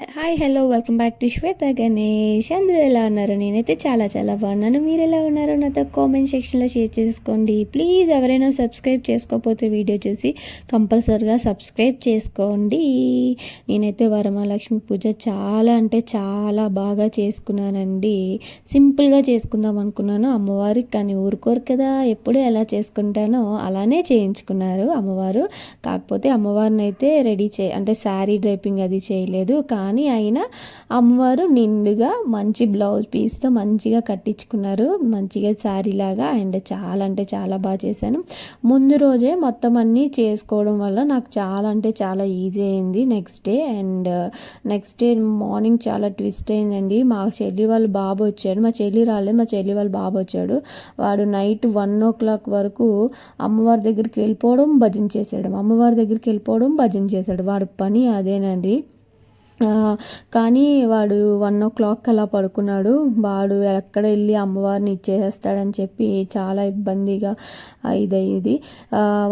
Hi hello welcome back to Shweta Ganesh అందరూ ఎలా ఉన్నారు? నేనైతే చాలా చాలా బాగున్నాను. మీరు ఎలా ఉన్నారో? నాతో కామెంట్ సెక్షన్లో షేర్ చేసుకోండి. ప్లీజ్ ఎవరైనా సబ్స్క్రైబ్ చేసుకోకపోతే వీడియో చూసి కంపల్సరిగా సబ్స్క్రైబ్ చేసుకోండి. నేనైతే వరమహాలక్ష్మి పూజ చాలా అంటే చాలా బాగా చేసుకున్నానండి. సింపుల్గా చేసుకుందాం అనుకున్నాను. అమ్మవారికి కానీ ఊరుకోరు కదా. ఎప్పుడు ఎలా చేసుకుంటానో అలానే చేయించుకున్నారు అమ్మవారు. కాకపోతే అమ్మవారిని అయితే రెడీ చే అంటే శారీ డ్రైపింగ్ అది చేయలేదు. కానీ కానీ అయినా అమ్మవారు నిండుగా మంచి బ్లౌజ్ పీస్తో మంచిగా కట్టించుకున్నారు. మంచిగా శారీ లాగా అండ్ చాలా అంటే చాలా బాగా చేశాను. ముందు రోజే మొత్తం అన్నీ చేసుకోవడం వల్ల నాకు చాలా అంటే చాలా ఈజీ అయింది next day and next day morning చాలా ట్విస్ట్ అయిందండి. మా చెల్లి వాళ్ళ బాబు వచ్చాడు. మా చెల్లి రాలేదు. మా చెల్లి వాళ్ళ బాబు వచ్చాడు. వాడు నైట్ వన్ ఓ క్లాక్ వరకు అమ్మవారి దగ్గరికి వెళ్ళిపోవడం భజన చేసాడు అమ్మవారి దగ్గరికి వెళ్ళిపోవడం భజన చేశాడు. వాడి పని అదేనండి. కానీ వాడు వన్ ఓ క్లాక్ అలా పడుకున్నాడు. వాడు ఎక్కడ వెళ్ళి అమ్మవారిని ఇచ్చేసేస్తాడని చెప్పి చాలా ఇబ్బందిగా ఇదయ్యేది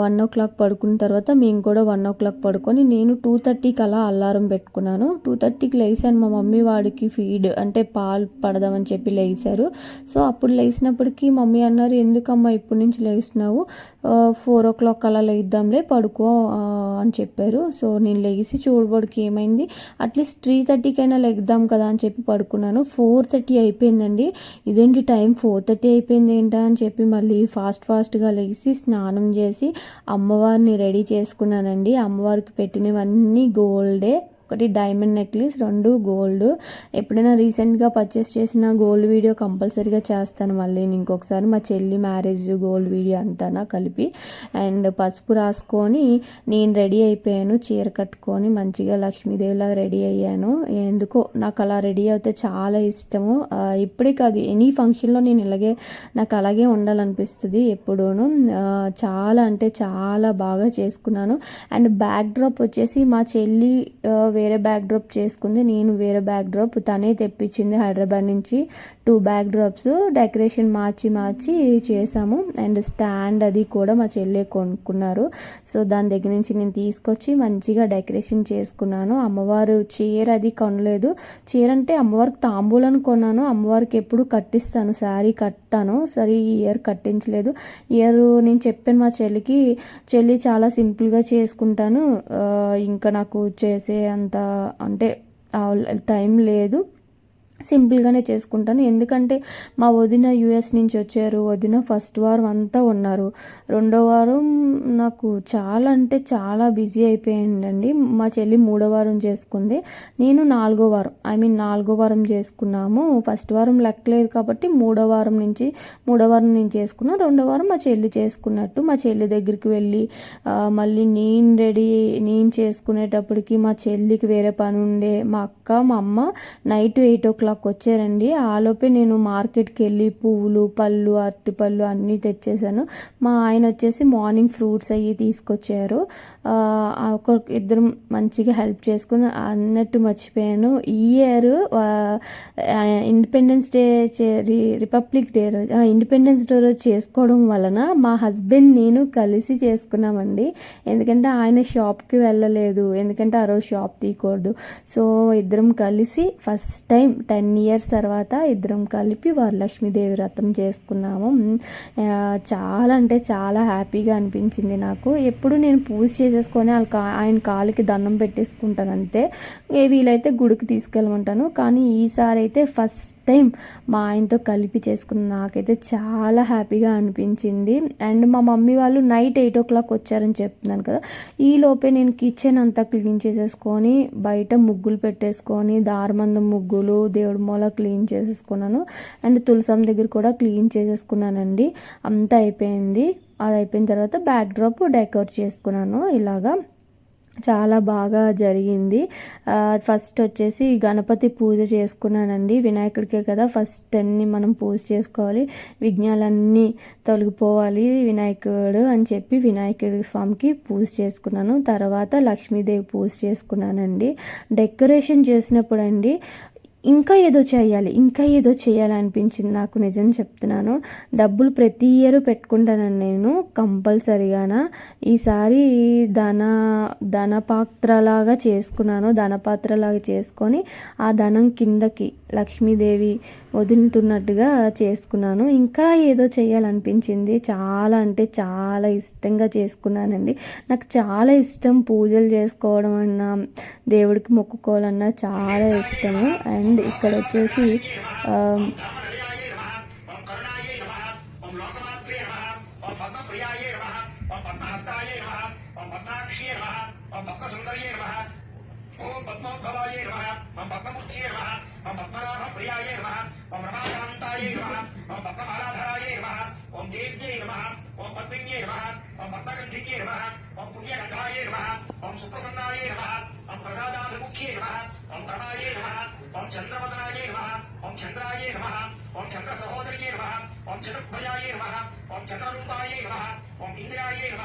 వన్ ఓ క్లాక్ పడుకున్న తర్వాత మేము కూడా వన్ ఓ క్లాక్ పడుకొని నేను టూ థర్టీకి అలా అలారం పెట్టుకున్నాను. టూ థర్టీకి లేసాను మా మమ్మీ వాడికి ఫీడ్ అంటే పాలు పడదామని చెప్పి లేసారు సో అప్పుడు లేచినప్పటికీ మమ్మీ అన్నారు ఎందుకమ్మా ఇప్పటి నుంచి లేస్తున్నావు? ఫోర్ ఓ క్లాక్ అలా లేద్దాంలే పడుకో అని చెప్పారు. సో నేను లేచి చూడబడికి ఏమైంది? అట్లా అట్లీస్ట్ త్రీ థర్టీకైనా లెగ్దాం కదా అని చెప్పి పడుకున్నాను. ఫోర్ థర్టీ అయిపోయిందండి. ఇదేంటి టైం ఫోర్ థర్టీ అయిపోయింది ఏంటా అని చెప్పి మళ్ళీ ఫాస్ట్ ఫాస్ట్గా లేచి స్నానం చేసి అమ్మవారిని రెడీ చేసుకున్నానండి. అమ్మవారికి పెట్టినవన్నీ గోల్డే ఒకటి డైమండ్ నెక్లెస్ రెండు గోల్డ్. ఎప్పుడైనా రీసెంట్గా పర్చేస్ చేసిన గోల్డ్ వీడియో కంపల్సరీగా చేస్తాను మళ్ళీ ఇంకొకసారి. మా చెల్లి మ్యారేజ్ గోల్డ్ వీడియో అంతా కలిపి. అండ్ పసుపు రాసుకొని నేను రెడీ అయిపోయాను. చీర కట్టుకొని మంచిగా లక్ష్మీదేవిలా రెడీ అయ్యాను. ఎందుకో నాకు అలా రెడీ అయితే చాలా ఇష్టము. ఇప్పుడే కాదు ఎనీ ఫంక్షన్లో నేను ఇలాగే నాకు అలాగే ఉండాలనిపిస్తుంది ఎప్పుడూను. చాలా అంటే చాలా బాగా చేసుకున్నాను. అండ్ బ్యాక్ డ్రాప్ వచ్చేసి మా చెల్లి వేరే బ్యాక్ డ్రాప్ చేసుకుంది. నేను వేరే బ్యాక్ డ్రాప్ తనే తెప్పించింది హైదరాబాద్ నుంచి. టూ బ్యాక్ డ్రాప్స్ డెకరేషన్ మార్చి మార్చి చేసాము అండ్ స్టాండ్ అది కూడా మా చెల్లె కొనుక్కున్నారు. సో దాని దగ్గర నుంచి నేను తీసుకొచ్చి మంచిగా డెకరేషన్ చేసుకున్నాను. అమ్మవారు చీర అది కొనలేదు. చీర అంటే అమ్మవారికి తాంబూలం కొన్నాను. అమ్మవారికి ఎప్పుడు కట్టిస్తాను. శారీ కట్టాను. సరే ఈ ఇయర్ కట్టించలేదు. ఇయర్ నేను చెప్పాను మా చెల్లికి చెల్లి చాలా సింపుల్గా చేసుకుంటాను. ఇంకా నాకు చేసే అంత అంత అంటే టైం లేదు. సింపుల్గానే చేసుకుంటాను. ఎందుకంటే మా వదిన యుఎస్ నుంచి వచ్చారు. వదిన ఫస్ట్ వారం అంతా ఉన్నారు. రెండో వారం నాకు చాలా అంటే చాలా బిజీ అయిపోయిందండి. మా చెల్లి మూడో వారం చేసుకుంది. నేను నాలుగో వారం ఐ మీన్ నాలుగో వారం చేసుకున్నాము. ఫస్ట్ వారం లెక్కలేదు కాబట్టి మూడో వారం నుంచి మూడో వారం నేను చేసుకున్నాను రెండో వారం మా చెల్లి చేసుకున్నట్టు మా చెల్లి దగ్గరికి వెళ్ళి మళ్ళీ నేను రెడీ నేను చేసుకునేటప్పటికి మా చెల్లికి వేరే పని ఉండే మా అక్క మా అమ్మ night eight o'clock clock వచ్చారండి. ఆలోపే నేను మార్కెట్కి వెళ్ళి పువ్వులు పళ్ళు అరటిపళ్ళు అన్నీ తెచ్చేసాను. మా ఆయన వచ్చేసి మార్నింగ్ ఫ్రూట్స్ అవి తీసుకొచ్చారు. ఒక ఇద్దరు మంచిగా హెల్ప్ చేసుకుని అన్నట్టు మర్చిపోయాను. ఈ year independence day republic day రోజు ఇండిపెండెన్స్ డే రోజు చేసుకోవడం వలన మా హస్బెండ్ నేను కలిసి చేసుకున్నామండి. ఎందుకంటే ఆయన షాప్కి వెళ్ళలేదు. ఎందుకంటే ఆ రోజు షాప్ తీయకూడదు. సో ఇద్దరం కలిసి ఫస్ట్ టైం టెన్ ఇయర్స్ తర్వాత ఇద్దరం కలిపి వరలక్ష్మీదేవి వ్రతం చేసుకున్నాము. చాలా అంటే చాలా హ్యాపీగా అనిపించింది నాకు. ఎప్పుడు నేను పూజ చేసేసుకొని ఆయన కాలికి దండం పెట్టేసుకుంటాను అంతే. వీలైతే గుడికి తీసుకెళ్ళమంటాను. కానీ ఈసారి అయితే ఫస్ట్ టైం మా ఆయనతో కలిపి చేసుకున్న నాకైతే చాలా హ్యాపీగా అనిపించింది. అండ్ మా మమ్మీ వాళ్ళు నైట్ ఎయిట్ ఓ క్లాక్ వచ్చారని చెప్తున్నాను కదా. ఈ లోపే నేను కిచెన్ అంతా క్లీన్ చేసేసుకొని బయట ముగ్గులు పెట్టేసుకొని దారమందం ముగ్గులు దేవుడి మూల క్లీన్ చేసేసుకున్నాను. అండ్ తులసం దగ్గర కూడా క్లీన్ చేసేసుకున్నానండి. అంతా అయిపోయింది. అది అయిపోయిన తర్వాత బ్యాక్ డ్రాప్ డెకరేట్ చేసుకున్నాను ఇలాగా. చాలా బాగా జరిగింది. ఫస్ట్ వచ్చేసి గణపతి పూజ చేసుకున్నానండి. వినాయకుడికే కదా ఫస్ట్ అన్ని మనం పూజ చేసుకోవాలి. విఘ్నాలన్నీ తొలగిపోవాలి వినాయకుడు అని చెప్పి వినాయకుడి స్వామికి పూజ చేసుకున్నాను. తర్వాత లక్ష్మీదేవి పూజ చేసుకున్నానండి. డెకరేషన్ చేసినప్పుడు అండి ఇంకా ఏదో చేయాలి ఇంకా ఏదో చేయాలనిపించింది నాకు నిజం చెప్తున్నాను. డబ్బులు ప్రతి ఇయర్ పెట్టుకుంటానని నేను కంపల్సరిగాన. ఈసారి ధన ధనపాత్రలాగా చేసుకున్నాను ధనపాత్రలాగా చేసుకొని ఆ ధనం కిందకి లక్ష్మీదేవి వదులుతున్నట్టుగా చేసుకున్నాను. ఇంకా ఏదో చేయాలనిపించింది. చాలా అంటే చాలా ఇష్టంగా చేసుకున్నానండి. నాకు చాలా ఇష్టం పూజలు చేసుకోవడం అన్నా దేవుడికి మొక్కుకోవాలన్నా చాలా ఇష్టము. అండ్ ఇక్కడ వచ్చేసి ஓம் பத்மோத்பவாயை நம மம் பத்மபுத்தியே நம மம் பத்மநாப பிரியாயை நம மம் ரமாகாந்தாயை நம மம் பத்மமாலாதராயை நம ஓம் தேவ்யை நம ஓம் பத்மின்யை நம மம் பத்மகந்திக்கே நம ஓம் புண்ணியகந்தாயை நம ஓம் சுப்பிரசன்னாயை நம ஓம் பிரசாதாபிமுக்கியே நம ஓம் பிரமாயை நம ஓம் சந்திரவதனாயை நம ஓம் சந்திராயை நம ஓம் சந்திர சகோதரியே நம ஓம் சதுர்பயாயை நம ஓம் சந்திரரூபாயை நம ஓம் இந்திராயை நம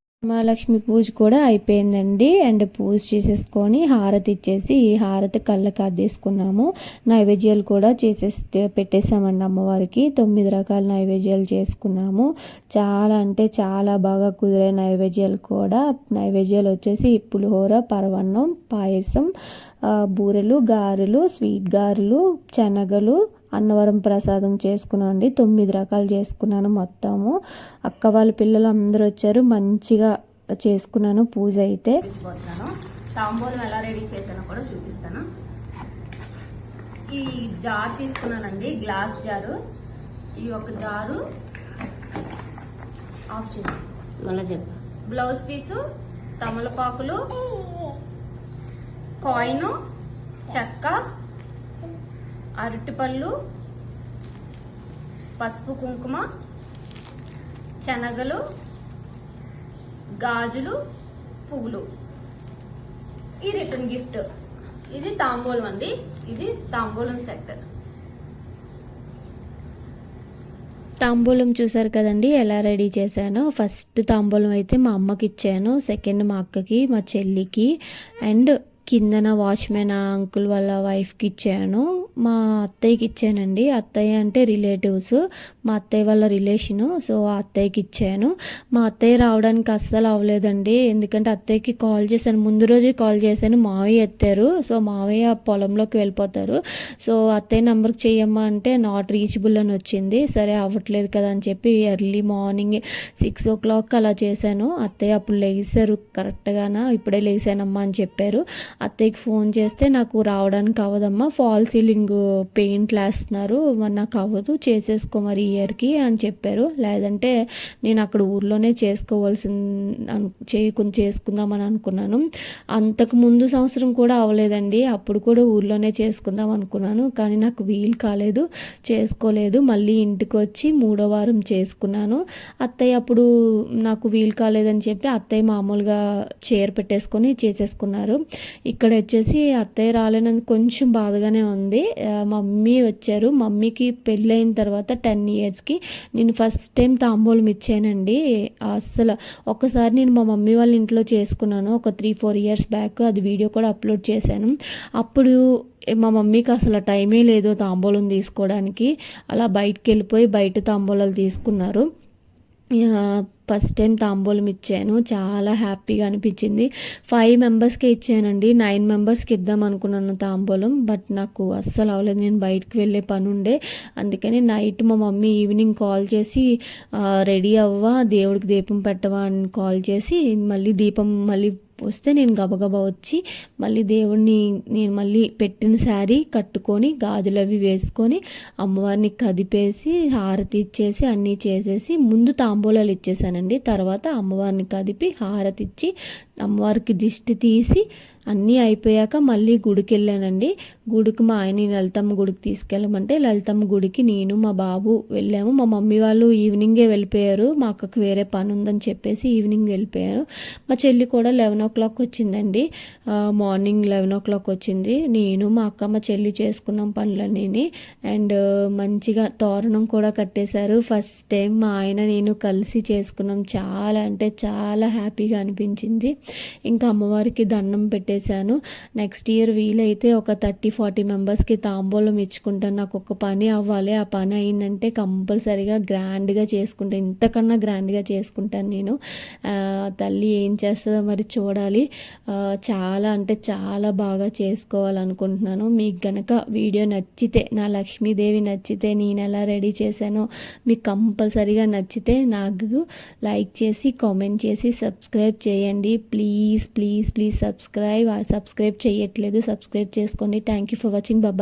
మహాలక్ష్మి పూజ కూడా అయిపోయిందండి. అండ్ పూజ చేసేసుకొని హారతి ఇచ్చేసి ఈ హారతి కళ్ళకి అద్దేసుకున్నాము. నైవేద్యాలు కూడా చేసేసి పెట్టేసామండి అమ్మవారికి. తొమ్మిది రకాల నైవేద్యాలు చేసుకున్నాము. చాలా అంటే చాలా బాగా కుదిరే నైవేద్యాలు కూడా. నైవేద్యాలు వచ్చేసి పులిహోర పరవన్నం పాయసం బూరెలు గారెలు స్వీట్ గారెలు శనగలు అన్నవరం ప్రసాదం చేసుకున్నాను అండి తొమ్మిది రకాలు చేసుకున్నాను మొత్తము. అక్క వాళ్ళ పిల్లలు అందరూ వచ్చారు. మంచిగా చేసుకున్నాను పూజ అయితే. తాంబూలం ఎలా రెడీ చేశానో కూడా చూపిస్తాను. ఈ జార్ తీసుకున్నానండి గ్లాస్ జారు. ఈ ఒక జారు. ఆఫ్ చేసి బ్లౌజ్ పీసు తమలపాకులు కాయిన్ చెక్క అరటిపళ్ళు పసుపు కుంకుమ శనగలు గాజులు పువ్వులు. ఈ రిటర్న్ గిఫ్ట్. ఇది తాంబూలం అండి. ఇది తాంబూలం సెట్. తాంబూలం చూసారు కదండి ఎలా రెడీ చేశాను. ఫస్ట్ తాంబూలం అయితే మా అమ్మకి ఇచ్చాను సెకండ్ మా అక్కకి మా చెల్లికి. అండ్ కిందన వాచ్మెన్ ఆ అంకుల్ వాళ్ళ వైఫ్కి ఇచ్చాను. మా అత్తయ్యకి ఇచ్చానండి. అత్తయ్య అంటే రిలేటివ్స్. మా అత్తయ్య వాళ్ళ రిలేషను సో ఆ అత్తయ్యకి ఇచ్చాను. మా అత్తయ్య రావడానికి అస్సలు అవ్వలేదండి ఎందుకంటే అత్తయ్యకి కాల్ చేశాను. ముందు రోజే కాల్ చేశాను. మావయ్య ఎత్తారు. సో మావయ్య పొలంలోకి వెళ్ళిపోతారు. సో అత్తయ్య నెంబర్కి చెయ్యమ్మా అంటే నాట్ రీచబుల్ అని వచ్చింది. సరే అవ్వట్లేదు కదా అని చెప్పి early morning six o'clock అలా చేశాను. అత్తయ్య అప్పుడు లేచారు కరెక్ట్గానా? ఇప్పుడే లేచానమ్మా అని చెప్పారు. అత్తయ్యకి ఫోన్ చేస్తే నాకు రావడానికి అవ్వదమ్మా ఫాల్ సీలింగ్ పెయింట్లు వేస్తున్నారు మరి నాకు అవ్వదు చేసేసుకో మరి ఇయర్కి అని చెప్పారు. లేదంటే నేను అక్కడ ఊర్లోనే చేసుకోవాల్సిన అను- చేసుకుందామని అనుకున్నాను. అంతకు ముందు సంవత్సరం కూడా అవ్వలేదండి. అప్పుడు కూడా ఊర్లోనే చేసుకుందాం అనుకున్నాను. కానీ నాకు వీలు కాలేదు చేసుకోలేదు. మళ్ళీ ఇంటికి వచ్చి మూడో వారం చేసుకున్నాను. అత్తయ్య అప్పుడు నాకు వీలు కాలేదని చెప్పి అత్తయ్య మామూలుగా చైర్ పెట్టేసుకొని చేసేసుకున్నారు. ఇక్కడ వచ్చేసి అత్తయ్య రాలేనందుకు కొంచెం బాధగానే ఉంది. మమ్మీ వచ్చారు. మమ్మీకి పెళ్ళైన తర్వాత టెన్ ఇయర్స్కి నేను ఫస్ట్ టైం తాంబూలం ఇచ్చానండి. అస్సలు ఒక్కసారి నేను మా మమ్మీ వాళ్ళ ఇంట్లో చేసుకున్నాను. ఒక త్రీ ఫోర్ ఇయర్స్ బ్యాక్ అది వీడియో కూడా అప్లోడ్ చేశాను. అప్పుడు మా మమ్మీకి అసలు టైమే లేదు తాంబూలం తీసుకోవడానికి. అలా బయటకు వెళ్ళిపోయి బయట తాంబూలాలు తీసుకున్నారు. ఫస్ట్ టైం తాంబూలం ఇచ్చాను. చాలా హ్యాపీగా అనిపించింది. ఫైవ్ మెంబర్స్కి ఇచ్చానండి. నైన్ మెంబర్స్కి ఇద్దాం అనుకున్నాను తాంబూలం బట్ నాకు అస్సలు అవ్వలేదు నేను బయటకు వెళ్ళే పని ఉండే. అందుకని నైట్ మా మమ్మీ ఈవినింగ్ కాల్ చేసి రెడీ అవ్వా దేవుడికి దీపం పెట్టవా? అని కాల్ చేసి మళ్ళీ దీపం మళ్ళీ వస్తే నేను గబగబా వచ్చి మళ్ళీ దేవుడిని నేను మళ్ళీ పెట్టిన శారీ కట్టుకొని గాజులు అవి వేసుకొని అమ్మవారిని కదిపేసి హారతి ఇచ్చేసి అన్నీ చేసేసి ముందు తాంబూలాలు ఇచ్చేసానండి. తర్వాత అమ్మవారిని కదిపి హారతి ఇచ్చి అమ్మవారికి దిష్టి తీసి అన్నీ అయిపోయాక మళ్ళీ గుడికి వెళ్ళానండి గుడికి మా ఆయన లలితమ్మ గుడికి తీసుకెళ్ళమంటే లలితమ్మ గుడికి నేను మా బాబు వెళ్ళాము. మా మమ్మీ వాళ్ళు ఈవినింగే వెళ్ళిపోయారు. మా అక్కకి వేరే పని ఉందని చెప్పేసి ఈవినింగ్ వెళ్ళిపోయారు. మా చెల్లి కూడా లెవెన్ ఓ క్లాక్ వచ్చిందండి. మార్నింగ్ లెవెన్ ఓ క్లాక్ వచ్చింది. నేను మా అక్క మా చెల్లి చేసుకున్నాం పనులన్నీ అండ్ మంచిగా తోరణం కూడా కట్టేశారు. ఫస్ట్ టైం మా ఆయన నేను కలిసి చేసుకున్నాం. చాలా అంటే చాలా హ్యాపీగా అనిపించింది. ఇంకా అమ్మవారికి దండం పెట్టి పెట్టేశాను. నెక్స్ట్ ఇయర్ వీలైతే ఒక థర్టీ ఫార్టీ మెంబర్స్కి తాంబూలం ఇచ్చుకుంటాను నాకు ఒక పని అవ్వాలి. ఆ పని అయిందంటే కంపల్సరీగా గ్రాండ్గా చేసుకుంటాను ఇంతకన్నా గ్రాండ్గా చేసుకుంటాను నేను. తల్లి ఏం చేస్తుందో మరి చూడాలి. చాలా అంటే చాలా బాగా చేసుకోవాలనుకుంటున్నాను. మీకు గనక వీడియో నచ్చితే నా లక్ష్మీదేవి నచ్చితే నేను ఎలా రెడీ చేశానో మీకు కంపల్సరీగా నచ్చితే నాకు లైక్ చేసి కామెంట్ చేసి సబ్స్క్రైబ్ చేయండి. Please please please subscribe subscribe చేయట్లేదు. సబ్స్క్రైబ్ చేసుకోండి. Thank you for watching Baba